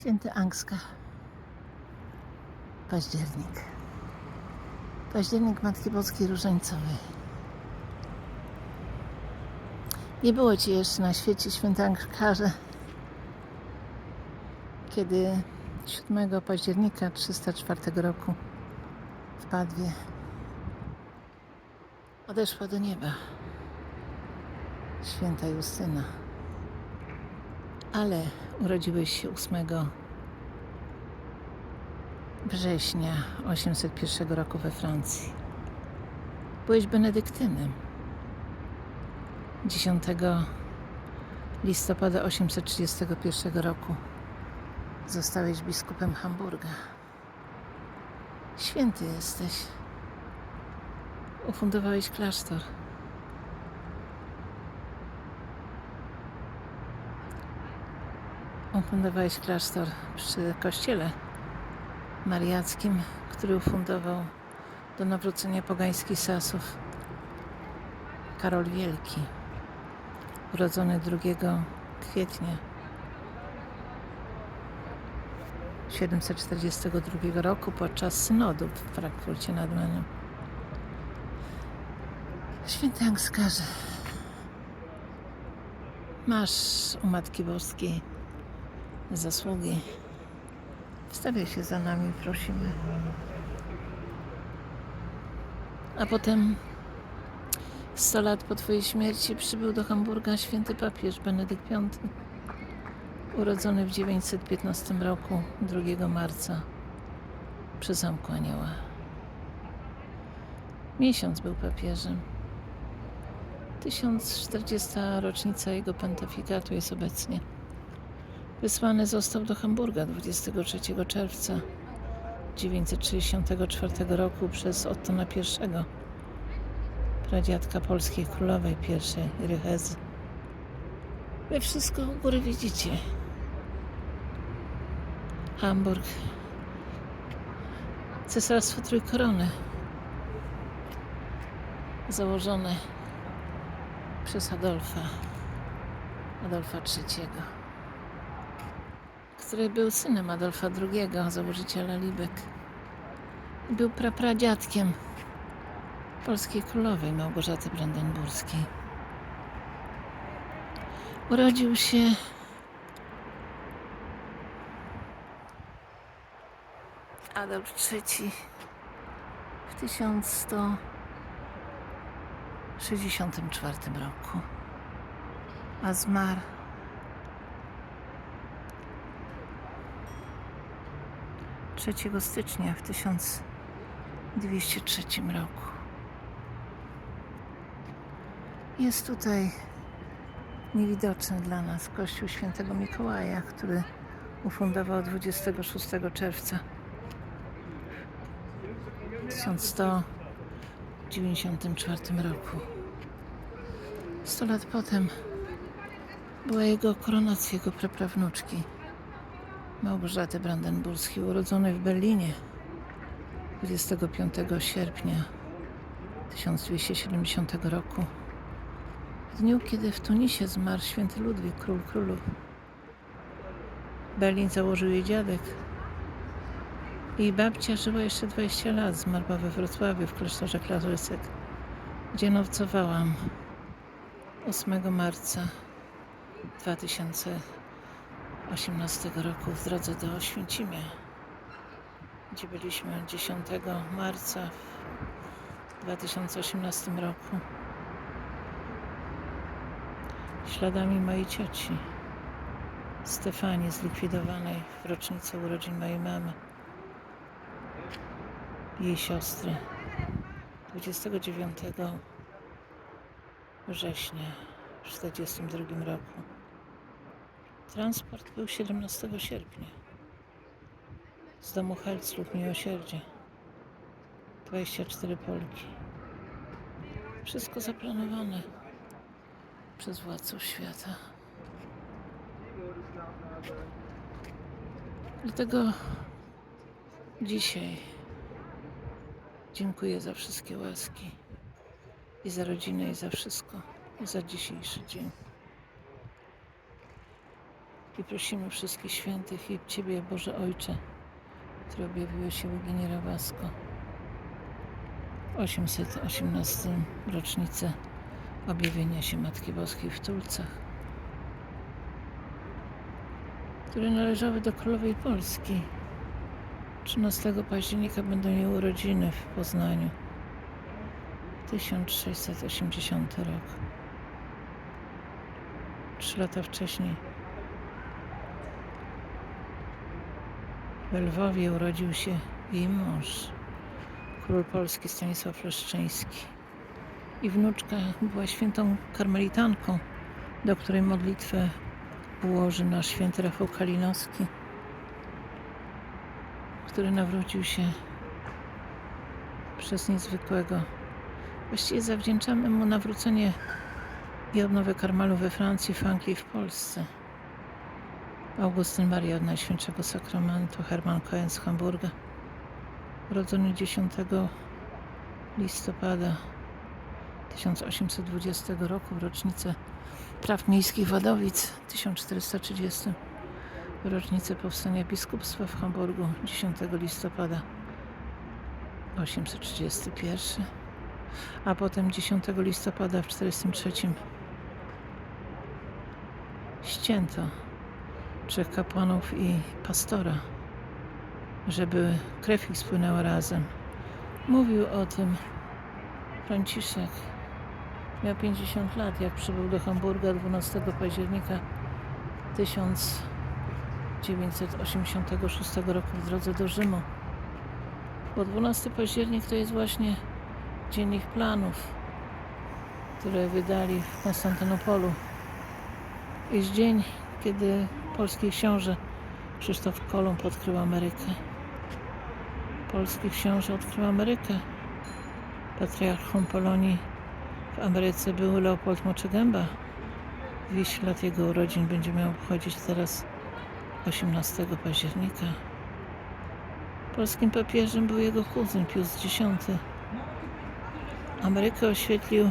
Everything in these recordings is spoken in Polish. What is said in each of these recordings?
Święty Angska. Październik. Październik Matki Boskiej Różańcowej. Nie było Ci jeszcze na świecie święty Angkarze, kiedy 7 października 304 roku w Padwie odeszła do nieba święta Justyna. Ale urodziłeś się 8 września 801 roku we Francji. Byłeś benedyktynem. 10 listopada 831 roku zostałeś biskupem Hamburga. Święty jesteś. Ufundowałeś klasztor. Ufundowałeś klasztor przy kościele mariackim, który ufundował do nawrócenia pogańskich Sasów Karol Wielki, urodzony 2 kwietnia 742 roku podczas synodu w Frankfurcie nad Menem. Święty Angskarze, masz u Matki Boskiej zasługi. Wstawiaj się za nami, prosimy. A potem 100 lat po Twojej śmierci przybył do Hamburga święty papież Benedykt V, urodzony w 915 roku 2 marca przy Zamku Anioła. Miesiąc był papieżem. 1040 rocznica jego pontyfikatu jest obecnie. Wysłany został do Hamburga 23 czerwca 964 roku przez Ottona I, pradziadka polskiej królowej pierwszej Rychezy. Wy wszystko u góry widzicie. Hamburg, Cesarstwo Trójkorony, założone przez Adolfa, Adolfa III który był synem Adolfa II, założyciela Libek. Był prapradziadkiem polskiej królowej Małgorzaty Brandenburskiej. Urodził się Adolf III w 1164 roku, a zmarł 3 stycznia w 1203 roku. Jest tutaj niewidoczny dla nas Kościół Świętego Mikołaja, który ufundował 26 czerwca 1194 roku. 100 lat potem była jego koronacja, jego praprawnuczki. Małgorzaty Brandenburskiej, urodzonej w Berlinie 25 sierpnia 1270 roku. W dniu, kiedy w Tunisie zmarł święty Ludwik, król królów. Berlin założył jej dziadek. Jej babcia żyła jeszcze 20 lat, zmarła we Wrocławiu w klasztorze Klarysek, gdzie nocowałam 8 marca 2000 18 roku w drodze do Oświęcimia, gdzie byliśmy 10 marca w 2018 roku. Śladami mojej cioci Stefanii, zlikwidowanej w rocznicę urodzin mojej mamy, jej siostry 29 września w 1942 roku. Transport był 17 sierpnia. Z domu Helclub Miłosierdzie. 24 Polki. Wszystko zaplanowane przez władców świata. Dlatego dzisiaj dziękuję za wszystkie łaski i za rodzinę i za wszystko, i za dzisiejszy dzień. I prosimy wszystkich świętych i Ciebie, Boże Ojcze, który objawiłeś się u Giniera Wasko. 818 rocznicę objawienia się Matki Boskiej w Tulcach, które należały do Królowej Polski. 13 października będą jej urodziny w Poznaniu. 1680 rok. Trzy lata wcześniej w Lwowie urodził się jej mąż, król polski Stanisław Leszczyński. I wnuczka była świętą karmelitanką, do której modlitwę ułoży nasz święty Rafał Kalinowski, który nawrócił się przez niezwykłego. Właściwie zawdzięczamy mu nawrócenie i odnowę karmalu we Francji, w Anglii i w Polsce. Augustyn Maria od Najświętszego Sakramentu, Hermann Cohen z Hamburga, urodzony 10 listopada 1820 roku, w rocznicę praw miejskich Wadowic, 1430, w rocznicę powstania biskupstwa w Hamburgu, 10 listopada 831, a potem 10 listopada w 1943 ścięto trzech kapłanów i pastora, żeby krew ich spłynęła razem. Mówił o tym Franciszek. Miał 50 lat, jak przybył do Hamburga 12 października 1986 roku w drodze do Rzymu. Bo 12 październik to jest właśnie dzień ich planów, które wydali w Konstantynopolu. Jest dzień, kiedy polski książę Krzysztof Kolumb odkrył Amerykę. Polski książę odkrył Amerykę. Patriarchą Polonii w Ameryce był Leopold Moczegęba. 200 lat jego urodzin będzie miał obchodzić teraz 18 października. Polskim papieżem był jego kuzyn Pius X. Amerykę oświetlił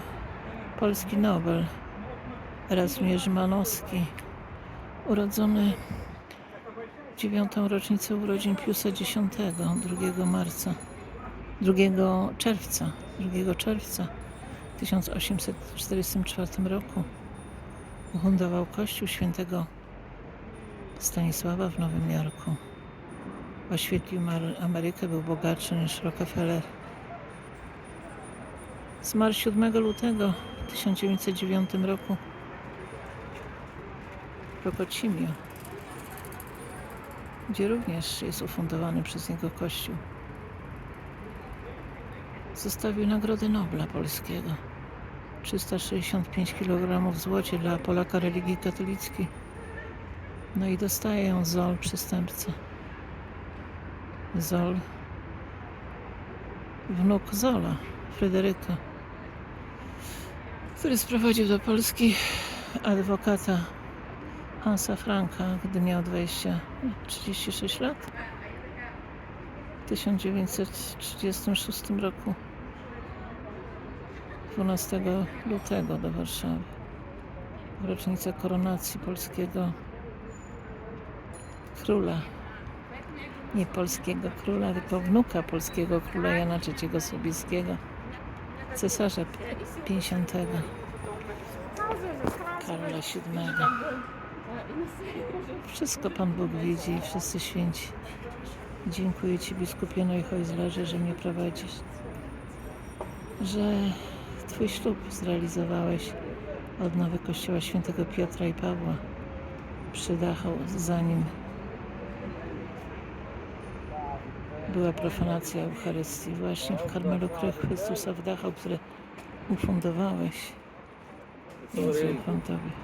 polski Nobel Erasmierz Manowski, urodzony w dziewiątą rocznicę urodzin Piusa X, 2 marca, 2 czerwca, 2 czerwca 1844 roku ufundował Kościół Świętego Stanisława w Nowym Jorku. Oświetlił Amerykę, był bogatszy niż Rockefeller. Zmarł 7 lutego 1909 roku w Rokocimio, gdzie również jest ufundowany przez niego kościół. Zostawił Nagrodę Nobla Polskiego. 365 kg w złocie dla Polaka religii katolickiej. No i dostaje ją Zol, przestępca. Zol, wnuk Zola, Fryderyka, który sprowadził do Polski adwokata Hansa Franka, gdy miał 20, 36 lat. W 1936 roku 12 lutego do Warszawy w rocznicę koronacji polskiego króla. Nie polskiego króla, tylko wnuka polskiego króla Jana III Sobieskiego, cesarza 50. Karola VII. Wszystko Pan Bóg widzi i wszyscy święci. Dziękuję Ci, biskupie Neuchojzlerze, że mnie prowadzisz. Że Twój ślub zrealizowałeś odnowy Kościoła Świętego Piotra i Pawła przy Dachau, zanim była profanacja Eucharystii właśnie w Karmelu Krew Chrystusa w Dachau, które ufundowałeś. Więc ufam Tobie.